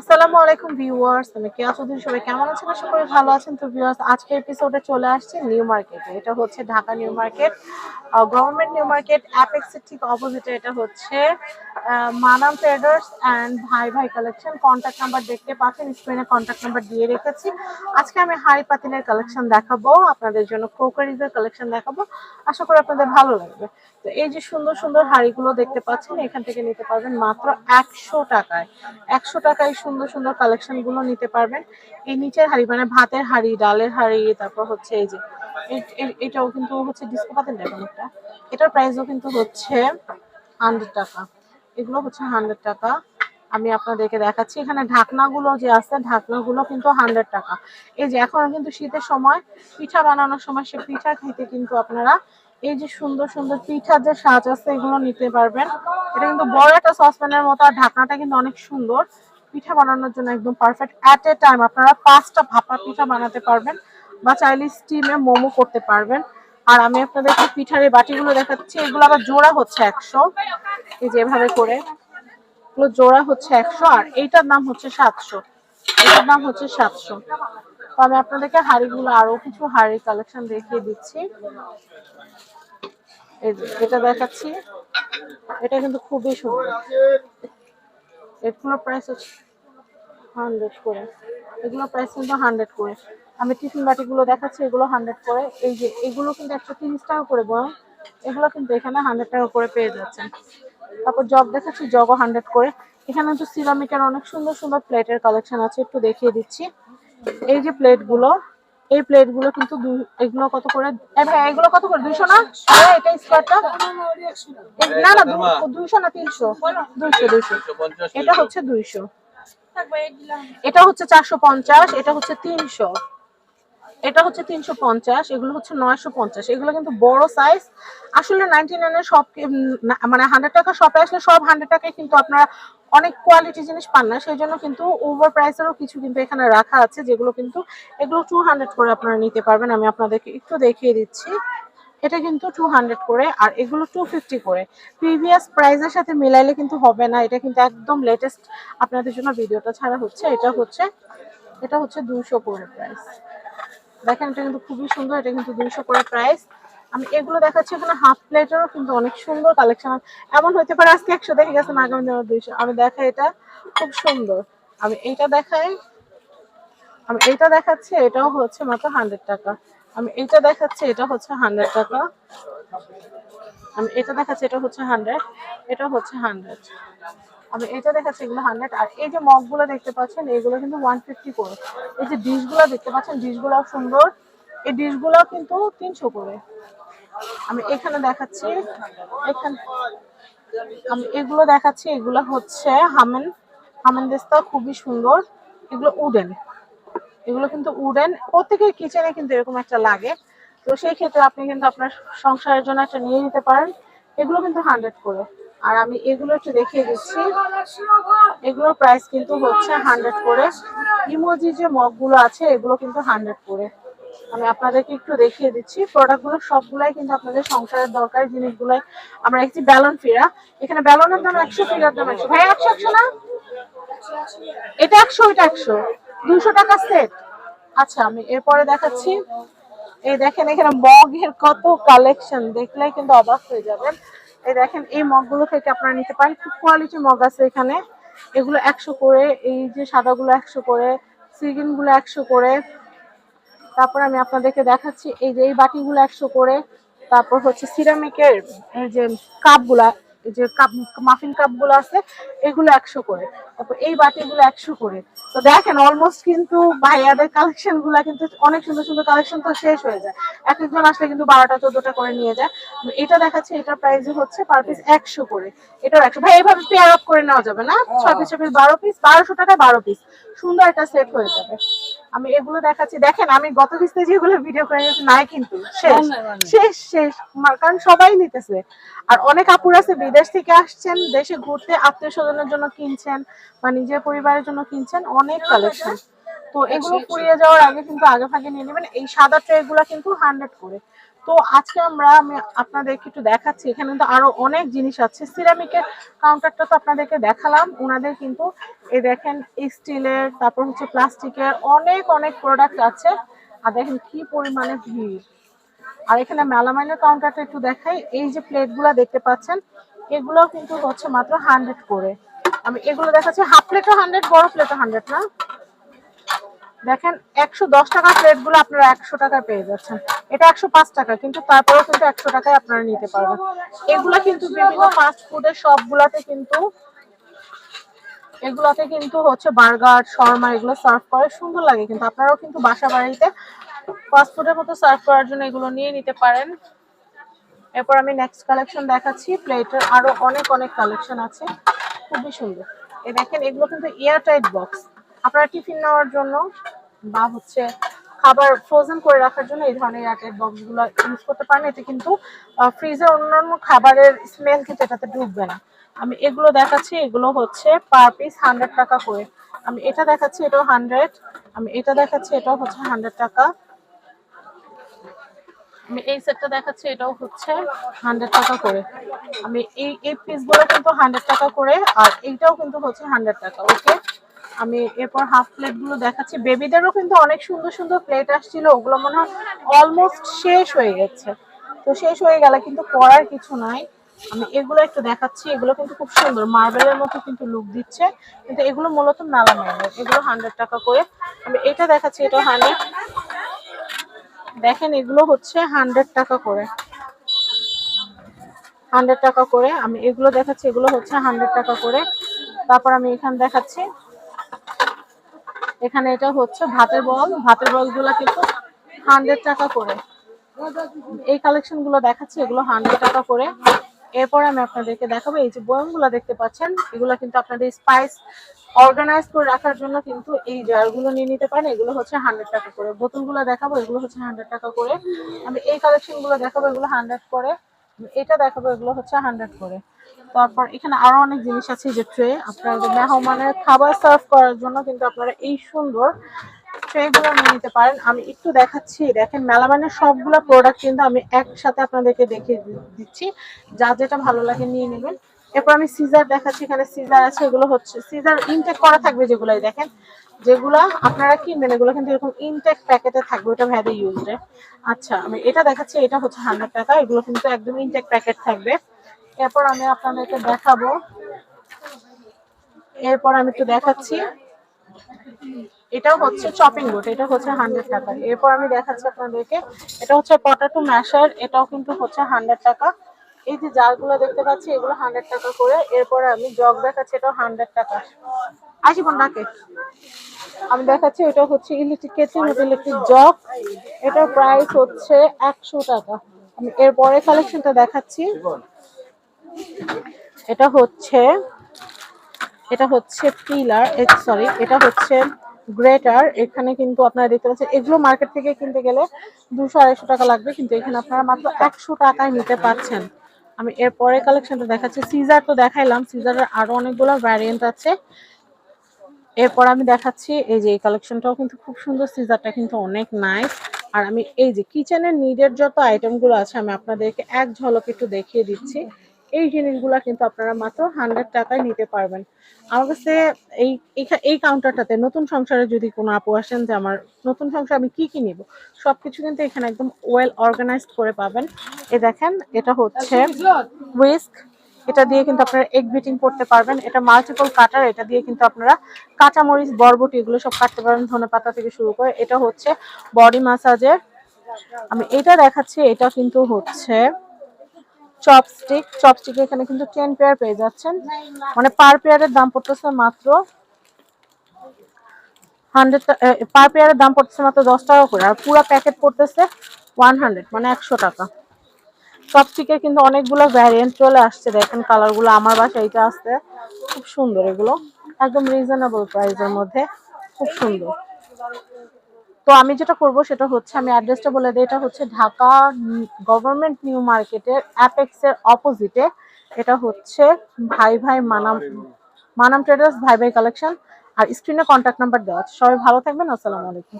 আসসালামু আলাইকুম ভিউয়ার্স আমি কেয়া চৌধুরী সবাই কেমন আছেন? আশা করি ভালো আছেন। তো ভিউয়ার্স, আজকের এপিসোডে চলে আসছে নিউ মার্কেটে। এটা হচ্ছে Dhaka new market. Government new market অ্যাপেক্সের ঠিক অপোজিটে এটা হচ্ছে মানাম ট্রেডার্স অ্যান্ড ভাই ভাই কালেকশন কন্ট্যাক্ট নাম্বার দেখতে পাচ্ছেন স্ক্রিনে কন্ট্যাক্ট নাম্বার দিয়ে রেখেছি। আজকে আমি হাড়ি পাতিলের কালেকশন দেখাবো, আপনাদের জন্য ক্রোকারিজের কালেকশন দেখাবো। আশা করি আপনাদের ভালো লাগবে। তো এই যে সুন্দর সুন্দর হাড়িগুলো দেখতে পাচ্ছেন, এখান থেকে নিতে পারবেন মাত্র একশো টাকায়। একশো টাকায় সুন্দর সুন্দর কালেকশনগুলো নিতে পারবেন। এই নিচের হাড়ি মানে ভাতের হাড়ি, ডালের হাড়ি, তারপর হচ্ছে এই যে এটাও কিন্তু হচ্ছে ডিস্কো পাতের দেখুন একটা। এটার প্রাইসও কিন্তু হচ্ছে হান্ড্রেড টাকা। এগুলো হচ্ছে হান্ড্রেড টাকা। আমি আপনাদেরকে দেখাচ্ছি। এখানে ঢাকনাগুলো যে আছে, ঢাকনাগুলো কিন্তু হান্ড্রেড টাকা। এই যে এখন কিন্তু শীতের সময়, পিঠা বানানোর সময় সে পিঠা খেতে কিন্তু আপনারা এই যে সুন্দর সুন্দর পিঠার যে সাজ আছে, এগুলো নিতে পারবেন। এটা কিন্তু বড় একটা সসপ্যানের মতো, আর ঢাকনাটা কিন্তু অনেক সুন্দর। পিঠা বানানোর জন্য একদম পারফেক্ট অ্যাট এ টাইম আপনারা পাঁচটা ভাপা পিঠা বানাতে পারবেন বা চাইলে স্টিমে মোমো করতে পারবেন। আর আমি আপনাদেরকে পিঠার এই বাটিগুলো দেখাচ্ছি। এগুলো আবার জোড়া হচ্ছে একশো। এই যে এভাবে করে। এগুলো জোড়া হচ্ছে একশো আর এইটার দাম হচ্ছে সাতশো। এটার দাম হচ্ছে সাতশো। তো আমি আপনাদেরকে হাড়িগুলো আরও কিছু হাড়ি কালেকশন দেখিয়ে দিচ্ছি। এটা দেখাচ্ছি। এটা কিন্তু খুবই সুন্দর। এগুলোর প্রাইস হচ্ছে হান্ড্রেড করে। এগুলোর প্রাইস কিন্তু হান্ড্রেড করে। আমি টিফিন বাটিগুলো দেখাচ্ছি, এগুলো হান্ড্রেড করে। এই যে, এগুলো কিন্তু একশো তিরিশ টাকা করে বরং এগুলো কিন্তু এখানে হান্ড্রেড টাকা করে পেয়ে যাচ্ছেন। তারপর জগ দেখাচ্ছি, জগও হান্ড্রেড করে। এখানে কিন্তু সিরামিকের অনেক সুন্দর সুন্দর প্লেটের কালেকশন আছে, একটু দেখিয়ে দিচ্ছি। এই যে প্লেটগুলো এই প্লেটগুলো কিন্তু এগুলো কত করে? এগুলো কত করে? দুইশো না? এটা স্কোয়ারটা না না দুইশো না তিনশো? দুইশো দুইশো। এটা হচ্ছে দুইশো। এটা হচ্ছে চারশো পঞ্চাশ এটা হচ্ছে তিনশো। এটা হচ্ছে তিনশো পঞ্চাশ, এগুলো হচ্ছে নয়শো পঞ্চাশ। এগুলো কিন্তু বড় সাইজ আসলে নাইনটি নাইনের সব মানে হান্ড্রেড টাকা শপে আসলে সব হান্ড্রেড টাকায় কিন্তু আপনারা অনেক কোয়ালিটি জিনিস পান না। সেই জন্য কিন্তু ওভার প্রাইসেরও কিছু কিন্তু এখানে রাখা আছে, যেগুলো কিন্তু এগুলো টু হান্ড্রেড করে আপনারা নিতে পারবেন। আমি আপনাদেরকে একটু দেখিয়ে দিচ্ছি। এটা কিন্তু টু হান্ড্রেড করে, আর এগুলো টু ফিফটি করে। প্রিভিয়াস প্রাইসের সাথে মিলাইলে কিন্তু হবে না। এটা কিন্তু একদম লেটেস্ট আপনাদের জন্য ভিডিওটা ছাড়া হচ্ছে। এটা হচ্ছে এটা হচ্ছে দুশো করে প্রাইস দেখেন, এটা কিন্তু খুবই সুন্দর, এটা কিন্তু দুইশো করে প্রাইস আমি এগুলো দেখাচ্ছি এখানে হাফ প্লেটেরও কিন্তু অনেক সুন্দর কালেকশন এমন হতে পারে আজকে একশো দেখে গেছেন, আগামী দিনে দুইশো। আমি দেখাই এটা, খুব সুন্দর। আমি এইটা দেখাই, আমি এইটা দেখাচ্ছি, এটাও হচ্ছে মাত্র হান্ড্রেড টাকা। আমি এইটা দেখাচ্ছি, এটা হচ্ছে হান্ড্রেড টাকা। আমি এটা দেখাচ্ছি, এটা হচ্ছে হান্ড্রেড এটা হচ্ছে হান্ড্রেড আমি এটা দেখাচ্ছি, এগুলো হান্ড্রেড আর এই যে মগগুলো দেখতে পাচ্ছেন, এগুলো কিন্তু ওয়ান ফিফটি করে। এই যে ডিশগুলো দেখতে পাচ্ছেন ডিশগুলো সুন্দর। এই ডিশগুলো কিন্তু তিনশো করে। আমি এখানে দেখাচ্ছি, এখানে আমি এগুলো দেখাচ্ছি, এগুলো হচ্ছে হামেন হামেন দেস্তা, খুবই সুন্দর। এগুলো উডেন। এগুলো কিন্তু উডেন। প্রত্যেকের কিচেনে কিন্তু এরকম একটা লাগে। তো সেই ক্ষেত্রে আপনি কিন্তু আপনার সংসারের জন্য একটা নিয়ে নিতে পারেন। এগুলো কিন্তু হান্ড্রেড করে। আর আমি এগুলো একটু দেখিয়ে দিচ্ছি। এগুলোর প্রাইস কিন্তু হচ্ছে হান্ড্রেড করে। ইমোজি যে মগগুলো আছে, এগুলো কিন্তু হান্ড্রেড করে। আমি আপনাদেরকে একটু দেখিয়ে দিচ্ছি। প্রোডাক্টগুলো সবগুলাই কিন্তু আপনাদের সংসারের দরকারি জিনিসগুলাই। আমরা একটি ব্যালন ফিরা এখানে ব্যালনের দাম একশো ফিরার দাম একশো। ভাই একশো একশো না? এটা একশো এটা একশো। দুশো টাকা সেট আচ্ছা আমি এরপরে দেখাচ্ছি। এই দেখেন, এখানে মগের কত কালেকশন দেখলেই কিন্তু অবাক হয়ে যাবেন। এই দেখেন, এই মগগুলো থেকে আপনারা নিতে পারেন। খুব কোয়ালিটি মগ আছে এখানে। এগুলো একশো করে, এই যে সাদাগুলো একশো করে সিগিনগুলো একশো করে। তারপর আমি আপনাদেরকে দেখাচ্ছি, এই যে এই বাটিগুলো একশো করে। তারপর হচ্ছে সিরামিকের যে কাপগুলা যে কাপ, মাফিন কাপগুলো আছে, এগুলো একশো করে। তারপর এই বাটিগুলো একশো করে। তো দেখেন অলমোস্ট কিন্তু ভাইয়াদের কালেকশনগুলা কিন্তু অনেক সুন্দর সুন্দর কালেকশন তো শেষ হয়ে যায়। এক একজন আসলে কিন্তু বারোটা চোদ্দটা করে নিয়ে যায়। এটা দেখাচ্ছে এটার প্রাইস হচ্ছে পার পিস একশো করে। এটাও একশো। ভাই এইভাবে পেয়ার আপ করে নেওয়া যাবে না? ছয় পিস পিস বারো পিস বারোশো টাকা বারো পিস সুন্দর একটা সেট হয়ে যাবে। আমি এগুলো দেখাচ্ছি। দেখেন আমি গত কিস্তে যেগুলো ভিডিও করে গেছি নাই কিন্তু। শেষ। শেষ শেষ। কারণ সবাই নিতেছে। আর অনেক আপুর আছে বিদেশ থেকে আসছেন দেশে ঘুরতে আত্মীয় স্বজনের জন্য কিনছেন। বা নিজের পরিবারের জন্য কিনছেন অনেক কালেকশন তো এগুলো পুড়িয়ে যাওয়ার আগে কিন্তু আগে ভাগে নিয়ে নেবেন। এই সাদা ট্রে গুলা কিন্তু হান্ড্রেড করে। তো আজকে আমরা আমি আপনাদেরকে একটু দেখাচ্ছি। এখানে কিন্তু আরও অনেক জিনিস আছে। সিরামিকের কাউন্টারটা তো আপনাদেরকে দেখালাম। ওনাদের কিন্তু এই দেখেন স্টিলের তারপর হচ্ছে প্লাস্টিকের অনেক অনেক প্রোডাক্ট আছে। আর দেখেন কি পরিমাণে ভিড়। আর এখানে মেলামাইনের কাউন্টারটা একটু দেখাই। এই যে প্লেটগুলো দেখতে পাচ্ছেন এগুলো কিন্তু হচ্ছে মাত্র হান্ড্রেড করে। আমি এগুলো দেখাচ্ছি। হাফ প্লেটও হান্ড্রেড বড় প্লেটও হান্ড্রেড না? দেখেন, একশো দশ টাকার প্লেটগুলো আপনারা একশো টাকায় পেয়ে যাচ্ছেন। এটা একশো পাঁচ টাকা, কিন্তু তারপরেও কিন্তু একশো টাকায় আপনারা নিতে পারবেন। এগুলা কিন্তু বিভিন্ন ফাস্ট ফুডের সবগুলাতে কিন্তু এগুলাতে কিন্তু হচ্ছে বার্গার, শর্মা এগুলো সার্ভ করে। সুন্দর লাগে কিন্তু। আপনারাও কিন্তু বাসা বাড়িতে ফাস্ট ফুডের মতো সার্ভ করার জন্য এগুলো নিয়ে নিতে পারেন। এরপর আমি নেক্সট কালেকশন দেখাচ্ছি। প্লেটের আরও অনেক অনেক কালেকশন আছে। খুবই সুন্দর। এই দেখেন, এগুলো কিন্তু এয়ার টাইট বক্স। আপনারা টিফিন নেওয়ার জন্য বা হচ্ছে খাবার ফ্রোজেন করে রাখার জন্য এই ধরনের এয়ারটাইট বক্সগুলো ইউজ করতে পারেন। এতে কিন্তু ফ্রিজের অন্যান্য খাবারের স্মেল কিন্তু এটাতে ঢুকবে না। আমি এগুলো দেখাচ্ছি, এগুলো হচ্ছে পার পিস হান্ড্রেড টাকা করে। আমি এটা দেখাচ্ছি, এটাও হান্ড্রেড আমি এটা দেখাচ্ছি, এটাও হচ্ছে হান্ড্রেড টাকা। আমি এই সেটটা দেখাচ্ছি, এটাও হচ্ছে হান্ড্রেড টাকা করে। আমি এই এই পিসগুলো কিন্তু হান্ড্রেড টাকা করে, আর এইটাও কিন্তু হচ্ছে হান্ড্রেড টাকা ওকে আমি এরপর হাফ প্লেটগুলো দেখাচ্ছি। বেবিদেরও কিন্তু অনেক সুন্দর সুন্দর প্লেট আসছিল, ওগুলো মনে হয় অলমোস্ট শেষ হয়ে গেছে। তো শেষ হয়ে গেলে কিন্তু করার কিছু নাই। আমি এগুলো একটু দেখাচ্ছি, এগুলো কিন্তু খুব সুন্দর, মার্বেলের মতো কিন্তু লুক দিচ্ছে। কিন্তু এগুলো মূলত মেলা মেলা এগুলো হান্ড্রেড টাকা করে। আমি এটা দেখাচ্ছি, এটা হান্ড্রেড দেখেন, এগুলো হচ্ছে হান্ড্রেড টাকা করে। হান্ড্রেড টাকা করে, আমি এগুলো দেখাচ্ছি, এগুলো হচ্ছে হান্ড্রেড টাকা করে। তারপর আমি এখানে দেখাচ্ছি। এখানে এটা হচ্ছে ভাতের বল। ভাতের বলগুলো কিন্তু হান্ড্রেড টাকা করে। এই কালেকশনগুলো দেখাচ্ছি, এগুলো হান্ড্রেড টাকা করে। এরপর আমি আপনাদেরকে দেখাবো, এই যে বয়মগুলো দেখতে পাচ্ছেন, এগুলো কিন্তু আপনাদের স্পাইস অর্গানাইজ করে রাখার জন্য কিন্তু এই জারগুলো নিয়ে নিতে পারেন। এগুলো হচ্ছে হান্ড্রেড টাকা করে। বোতলগুলো দেখাবো, এগুলো হচ্ছে হান্ড্রেড টাকা করে। আমি এই কালেকশনগুলো দেখাবো, এগুলো হান্ড্রেড করে। এটা দেখাবো, এগুলো হচ্ছে হান্ড্রেড করে। তারপর এখানে আরও অনেক জিনিস আছে যে ট্রে আপনারা মেহমানের খাবার সার্ভ করার জন্য কিন্তু আপনারা এই সুন্দর ট্রেগুলো নিয়ে নিতে পারেন। আমি একটু দেখাচ্ছি দেখেন মেলামানের সবগুলো প্রোডাক্ট কিন্তু আমি একসাথে আপনাদেরকে দেখিয়ে দিচ্ছি। যা যেটা ভালো লাগে নিয়ে নেবেন। এরপর আমি সিজার দেখাচ্ছি, এখানে সিজার আছে, এগুলো হচ্ছে সিজার ইনটেক করা থাকবে যেগুলাই দেখেন। যেগুলা আপনারা কিনবেন, এগুলো কিন্তু এরকম ইনটেক প্যাকেটে থাকবে ওটা ভ্যাদে ইউজড আচ্ছা আমি এটা দেখাচ্ছি, এটা হচ্ছে হান্ড্রেড টাকা, এগুলো কিন্তু একদম ইনটেক প্যাকেট থাকবে। এরপর আমি আপনাদেরকে দেখাবো। এরপর আমি একটু দেখাচ্ছি। এটাও হচ্ছে চপিং বোর্ড এটা হচ্ছে হান্ড্রেড টাকা। এরপর আমি দেখাচ্ছি আপনাদেরকে, এটা হচ্ছে পটাটো ম্যাশার এটাও কিন্তু হচ্ছে হান্ড্রেড টাকা। এই যে জারগুলো দেখতে পাচ্ছি, এগুলো হান্ড্রেড টাকা করে। এরপরে আমি জগ দেখাচ্ছি এটাও হান্ড্রেড টাকা। আসি বোন ডাকে আমি দেখাচ্ছি এটা হচ্ছে ইলেকট্রিক মতো ইলেকট্রিক জগ এটার প্রাইস হচ্ছে একশো টাকা। আমি এরপরে কালেকশনটা দেখাচ্ছি। এটা হচ্ছে এটা হচ্ছে পিলার সরি এটা হচ্ছে গ্রেটার, এখানে কিন্তু আপনারা দেখতে পাচ্ছেন, এগুলো মার্কেট থেকে কিনতে গেলে দুশো আড়াইশো টাকা লাগবে, কিন্তু এখানে আপনারা মাত্র একশো টাকায় নিতে পারছেন। আমি এরপরে কালেকশনটা দেখাচ্ছি সিজার তো দেখাইলাম সিজারের আরও অনেকগুলো ভ্যারিয়েন্ট আছে। এরপর আমি দেখাচ্ছি, এই যে এই কালেকশনটাও কিন্তু খুব সুন্দর সিজারটা কিন্তু অনেক নাইস আর আমি এই যে কিচেনের নিডের যত আইটেমগুলো আছে, আমি আপনাদেরকে এক ঝলক একটু দেখিয়ে দিচ্ছি। এই জিনিসগুলো কিন্তু আপনারা মাত্র হান্ড্রেড টাকায় নিতে পারবেন। আমার কাছে এই এই কাউন্টারটাতে নতুন সংসারে যদি কোনো আপু আসেন যে আমার নতুন সংসার আমি কি কি নিব, সবকিছু কিন্তু এখানে একদম ওয়েল অর্গানাইজড করে পাবেন। এ দেখেন, এটা হচ্ছে উইস্ক এটা দিয়ে কিন্তু আপনারা এগ বিটিং করতে পারবেন। এটা মাল্টিপল কাটার এটা দিয়ে কিন্তু আপনারা কাঁচামরিচ, বরবটি এগুলো সব কাটতে পারবেন, ধনে পাতা থেকে শুরু করে। এটা হচ্ছে বডি মাসাজের আমি এটা দেখাচ্ছি এটা কিন্তু হচ্ছে চপস্টিক চপস্টিক এখানে কিন্তু টেন পেয়ার পেয়ে যাচ্ছেন। মানে পার পেয়ারের দাম পড়তেছে মাত্র হান্ড্রেড পার পেয়ারের দাম পড়তেছে মাত্র দশ টাকা করে, আর পুরো প্যাকেট পড়তেছে ওয়ান হান্ড্রেড মানে একশো টাকা। চপস্টিকের কিন্তু অনেকগুলো ভ্যারিয়েন্ট চলে আসছে, দেখেন কালারগুলো আমার বাসায় এটা আসছে খুব সুন্দর এগুলো, একদম রিজনেবল প্রাইসের মধ্যে, খুব সুন্দর। তো আমি যেটা করব সেটা হচ্ছে, আমি অ্যাড্রেসটা বলে দিই, এটা হচ্ছে ঢাকা গভর্নমেন্ট নিউ মার্কেটের অ্যাপেক্সের অপোজিটে এটা হচ্ছে ভাই ভাই মানাম মানাম ট্রেডার্স ভাই ভাই কালেকশন আর স্ক্রিনে কন্ট্যাক্ট নাম্বার দেওয়া আছে। সবাই ভালো থাকবেন, আসসালামু আলাইকুম।